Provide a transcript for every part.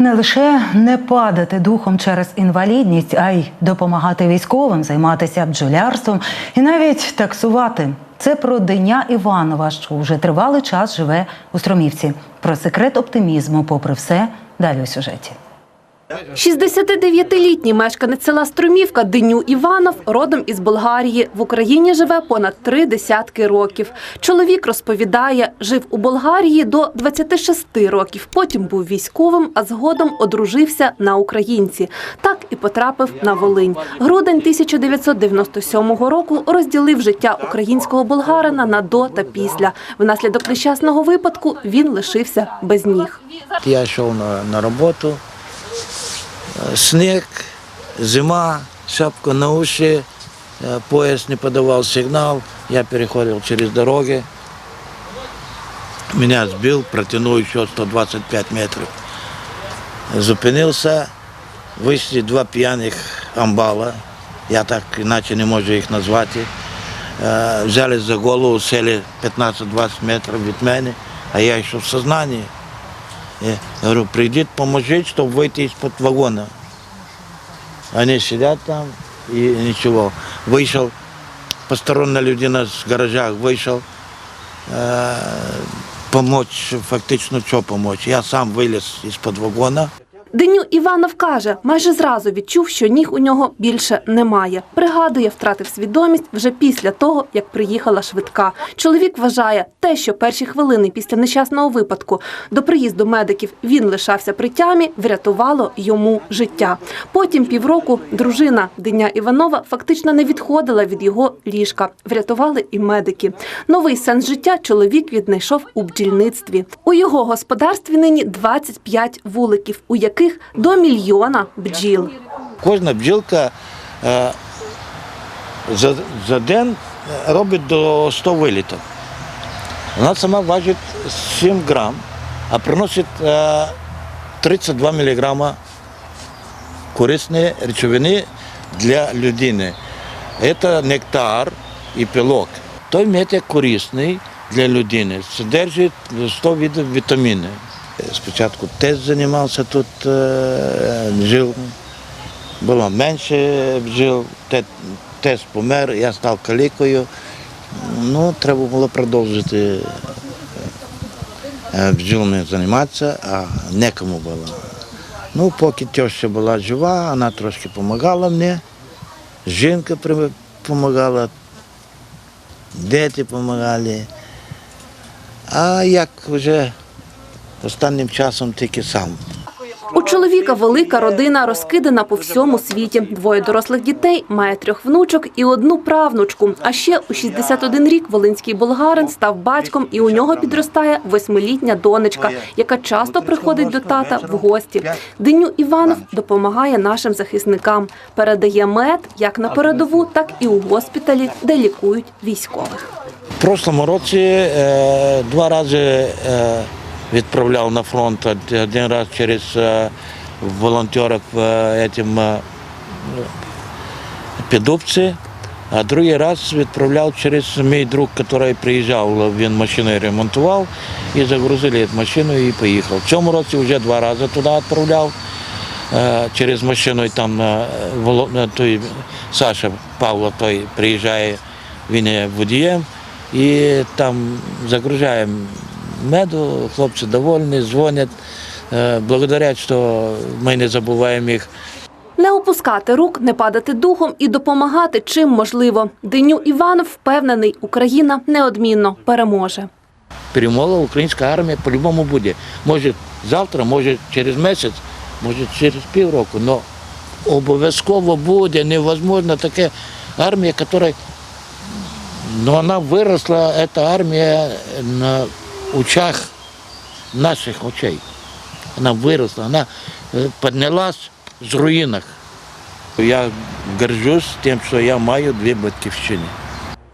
Не лише не падати духом через інвалідність, а й допомагати військовим, займатися бджолярством і навіть таксувати. Це про Деня Іванова, що вже тривалий час живе у Стромівці. Про секрет оптимізму, попри все, далі у сюжеті. 69-літній мешканець села Струмівка Деню Іванов родом із Болгарії. В Україні живе понад три десятки років. Чоловік розповідає, жив у Болгарії до 26 років. Потім був військовим, а згодом одружився на українці. Так і потрапив на Волинь. Грудень 1997 року розділив життя українського болгарина на до та після. Внаслідок нещасного випадку він лишився без ніг. Я йшов на, роботу, е, сніг, зима, шапка на уші, е, пояс не подавав сигнал, я переходив через дороги. Меня збив, протянув еще 125 метрів. Зупинився, вийшли два п'яних амбала, я так іначе не можу їх назвати. Е, Взяли за голову, сели 15-20 метрів від мене, а я ще в сознанні. Я говорю, прийдіть, поможіть, щоб вийти з-під вагона. Вони сидять там і нічого. Вийшов, посторонна людина з гаража вийшов, е, помочь, фактично що помочь. Я сам виліз із-під вагона. Деню Іванов каже, майже зразу відчув, що ніг у нього більше немає. Пригадує, втратив свідомість вже після того, як приїхала швидка. Чоловік вважає, те, що перші хвилини після нещасного випадку до приїзду медиків він лишався при тямі, врятувало йому життя. Потім півроку дружина Деня Іванова фактично не відходила від його ліжка. Врятували і медики. Новий сенс життя чоловік віднайшов у бджільництві. У його господарстві нині 25 вуликів, у яких до мільйона бджіл. Кожна бджілка е, за, за день робить до 100 вилітів. Вона сама важить 7 грам, а приносить е, 32 мг корисної речовини для людини. Це нектар і пилок. Той мед корисний для людини, содержить 100 видів вітамінів. Спочатку тест займався тут е, бджіл. Було менше бджіл, те- тест помер, я став калікою. Ну, треба було продовжити е, бджілами займатися, а некому було. Ну, поки теща була жива, вона трошки допомагала мені, жінка допомагала, діти допомагали. А як вже останнім часом тільки сам. У чоловіка велика родина розкидана по всьому світі. Двоє дорослих дітей, має трьох внучок і одну правнучку. А ще у 61 рік волинський болгарин став батьком, і у нього підростає восьмилітня донечка, яка часто приходить до тата в гості. Деню Іванов допомагає нашим захисникам, передає мед як на передову, так і у госпіталі, де лікують військових. В прошлому році е, два рази е, відправляв на фронт, один раз через е, волонтерів в е, этим, е, Підубці, а другий раз відправляв через мій друг, який приїжджав, він машину ремонтував і загрузили цю машину і поїхав. В цьому році вже два рази туди відправляв е, через машину, і там е, воло- е, той Саша Павло той приїжджає, він є водієм, і там загружаємо меду, хлопці довольні, дзвонять, е, благодарять, що ми не забуваємо їх. Не опускати рук, не падати духом і допомагати чим можливо. Деню Іванов впевнений, Україна неодмінно переможе. перемога українська армія по-любому буде. Може завтра, може через місяць, може через півроку, але обов'язково буде невозможно таке армія, яка ну, вона виросла, ця армія на очах наших очей. Вона виросла, вона е, піднялась з руїнах. Я горжусь тим, що я маю дві батьківщини.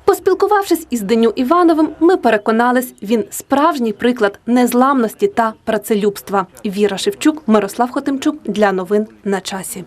Поспілкувавшись із Деню Івановим, ми переконались, він справжній приклад незламності та працелюбства. Віра Шевчук, Мирослав Хотимчук для новин на часі.